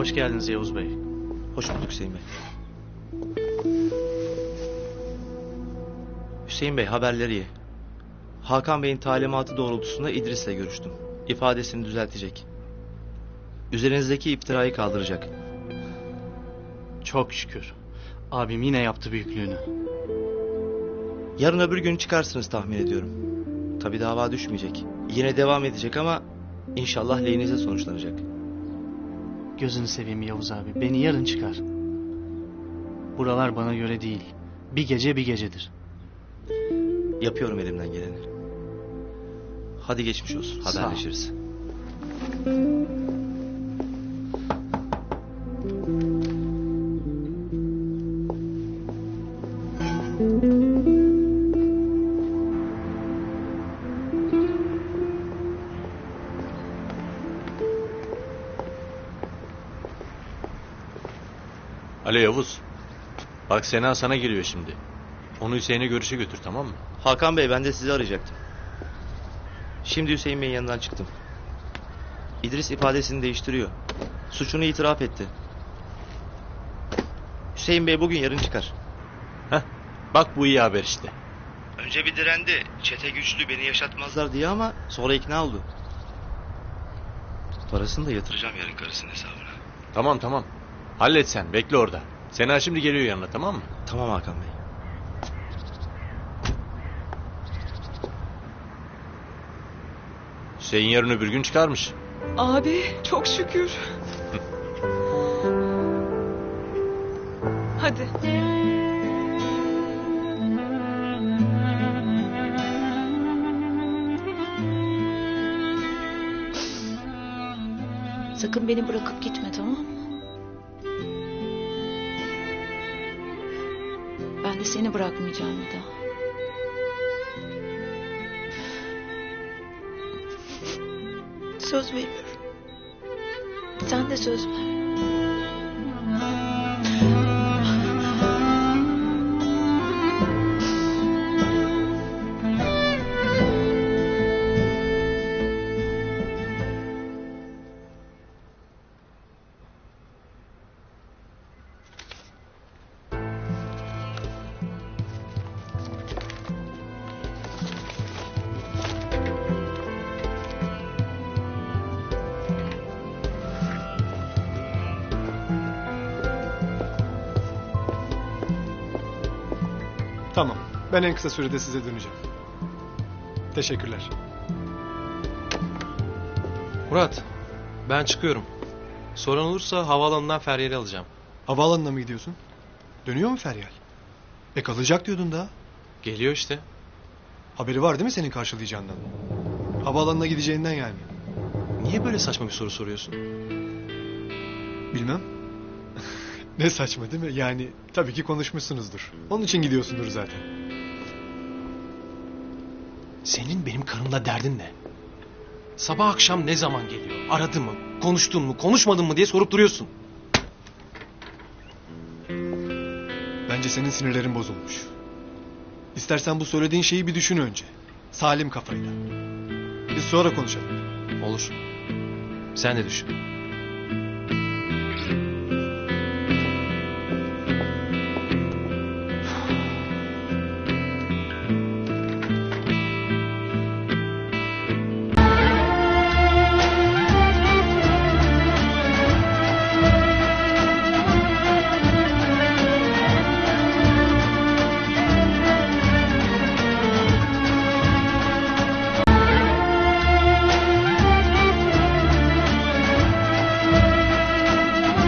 Hoş geldiniz Yavuz Bey. Hoş bulduk Hüseyin Bey. Hüseyin Bey haberleri iyi. Hakan Bey'in talimatı doğrultusunda İdris'le görüştüm. İfadesini düzeltecek. Üzerinizdeki iftirayı kaldıracak. Çok şükür. Abim yine yaptı büyüklüğünü. Yarın öbür gün çıkarsınız tahmin ediyorum. Tabi dava düşmeyecek. Yine devam edecek ama inşallah lehinize sonuçlanacak. Gözünü seveyim Yavuz abi. Beni yarın çıkar. Buralar bana göre değil. Bir gece bir gecedir. Yapıyorum elimden geleni. Hadi geçmiş olsun. Sağ ol. Alo Yavuz. Bak Sena sana geliyor şimdi. Onu Hüseyin'e görüşe götür tamam mı? Hakan Bey ben de sizi arayacaktım. Şimdi Hüseyin Bey'in yanından çıktım. İdris ifadesini değiştiriyor. Suçunu itiraf etti. Hüseyin Bey bugün yarın çıkar. Heh, bak bu iyi haber işte. Önce bir direndi. Çete güçlü beni yaşatmazlar diye ama sonra ikna oldu. Parasını da yatıracağım yarın karısının hesabına. Tamam tamam. Hallet sen bekle orada. Sena şimdi geliyor yanına tamam mı? Tamam Hakan Bey. Hüseyin yarın öbür gün çıkarmış. Abi çok şükür. Hadi. Sakın beni bırakıp gitme tamam mı? De seni bırakmayacağım bir daha. Söz veriyorum. Sen de söz ver. Tamam. Ben en kısa sürede size döneceğim. Teşekkürler. Murat, ben çıkıyorum. Sorun olursa havaalanından Feryal'i alacağım. Havaalanına mı gidiyorsun? Dönüyor mu Feryal? E kalacak diyordun da. Geliyor işte. Haberi var değil mi senin karşılayacağından? Havaalanına gideceğinden yani. Niye böyle saçma bir soru soruyorsun? Bilmem. Ne saçma değil mi? Yani tabii ki konuşmuşsunuzdur. Onun için gidiyorsundur zaten. Senin benim karımla derdin ne? Sabah akşam ne zaman geliyor? Aradı mı? Konuştun mu? Konuşmadın mı diye sorup duruyorsun. Bence senin sinirlerin bozulmuş. İstersen bu söylediğin şeyi bir düşün önce. Salim kafayla. Biz sonra konuşalım. Olur. Sen de düşün.